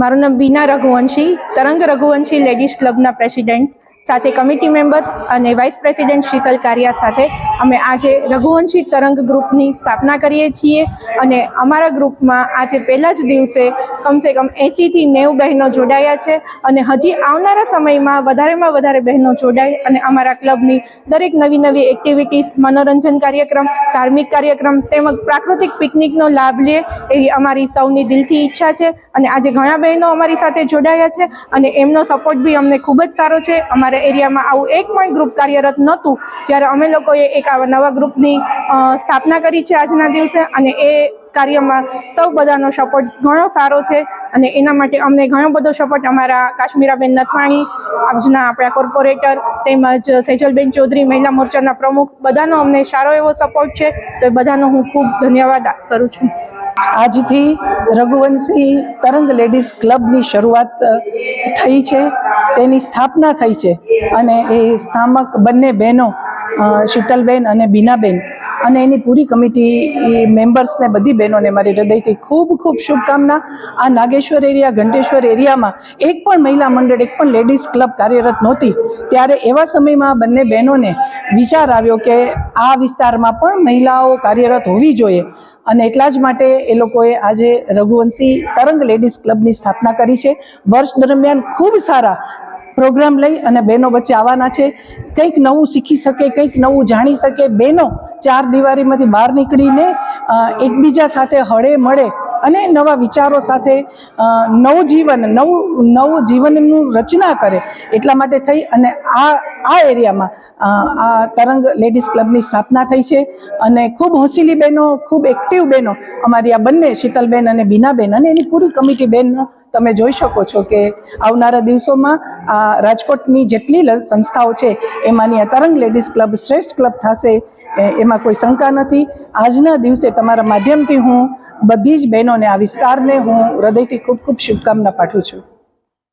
મારું નામ બીના રઘુવંશી, તરંગ રઘુવંશી લેડીઝ ક્લબના પ્રેસિડેન્ટ સાથે કમિટી મેમ્બર્સ અને વાઇસ પ્રેસિડેન્ટ શીતલ કારિયા સાથે અમે આજે રઘુવંશી તરંગ ગ્રુપની સ્થાપના કરીએ છીએ. અને અમારા ગ્રુપમાં આજે પહેલા જ દિવસે કમસે કમ એંસીથી નેવું બહેનો જોડાયા છે અને હજી આવનારા સમયમાં વધારેમાં વધારે બહેનો જોડાય અને અમારા ક્લબની દરેક નવી નવી એક્ટિવિટીઝ, મનોરંજન કાર્યક્રમ, ધાર્મિક કાર્યક્રમ તેમજ પ્રાકૃતિક પિકનિકનો લાભ લે એવી અમારી સૌની દિલથી ઈચ્છા છે અને આજે ઘણા બહેનો અમારી સાથે જોડાયા છે અને એમનો સપોર્ટ બી અમને ખૂબ જ સારો છે. અમારા એરિયામાં આવું એક પણ ગ્રુપ કાર્યરત નહોતું. જ્યારે અમે લોકોએ એક આવા નવા ગ્રુપની સ્થાપના કરી છે આજના દિવસે અને એ કાર્યમાં સૌ બધાનો સપોર્ટ ઘણો સારો છે અને એના માટે અમને ઘણો બધો સપોર્ટ અમારા કાશ્મીરાબેન નથવાણી, આજના આપણા કોર્પોરેટર તેમજ સેજલબેન ચૌધરી, મહિલા મોરચાના પ્રમુખ, બધાનો અમને સારો એવો સપોર્ટ છે. તો એ બધાનો હું ખૂબ ધન્યવાદ કરું છું. આજથી રઘુવંશી તરંગ લેડીઝ ક્લબની શરૂઆત થઈ છે. તેની સ્થાપના થઈ છે અને એ સ્થામક બંને બહેનો શીતલબેન અને બીનાબેન. અને એની પૂરી કમિટી મેમ્બર્સને બધી બહેનોને મારી હૃદયથી ખૂબ ખૂબ શુભકામના. આ નાગેશ્વર એરિયા, ઘંટેશ્વર એરિયામાં એક પણ મહિલા મંડળ, એક પણ લેડીઝ ક્લબ કાર્યરત નહોતી. ત્યારે એવા સમયમાં બંને બહેનોને વિચાર આવ્યો કે આ વિસ્તારમાં પણ મહિલાઓ કાર્યરત હોવી જોઈએ. અને એટલા જ માટે એ લોકોએ આજે રઘુવંશી તરંગ લેડીઝ ક્લબની સ્થાપના કરી છે. વર્ષ દરમિયાન ખૂબ સારા પ્રોગ્રામ લઈ અને બહેનો વચ્ચે આવવાના છે. કંઈક નવું શીખી શકે, કંઈક નવું જાણી શકે. બહેનો ચાર દિવારીમાંથી બહાર નીકળીને એકબીજા સાથે હળે મળે અને નવા વિચારો સાથે નવું જીવન, નવું નવું જીવનનું રચના કરે એટલા માટે થઈ અને આ આ એરિયામાં આ તરંગ લેડીઝ ક્લબની સ્થાપના થઈ છે અને ખૂબ હોંશીલી બહેનો, ખૂબ એક્ટિવ બહેનો અમારી આ બંને શીતલબેન અને બીનાબેન અને એની પૂરી કમિટી બહેનો તમે જોઈ શકો છો કે આવનારા દિવસોમાં આ રાજકોટની જેટલી સંસ્થાઓ છે એમાંની આ તરંગ લેડીઝ ક્લબ શ્રેષ્ઠ ક્લબ થશે એમાં કોઈ શંકા નથી. આજના દિવસે તમારા માધ્યમથી હું બધી જ બહેનોને આ વિસ્તારને હું હૃદયથી ખૂબ ખૂબ શુભકામના પાઠવું છું.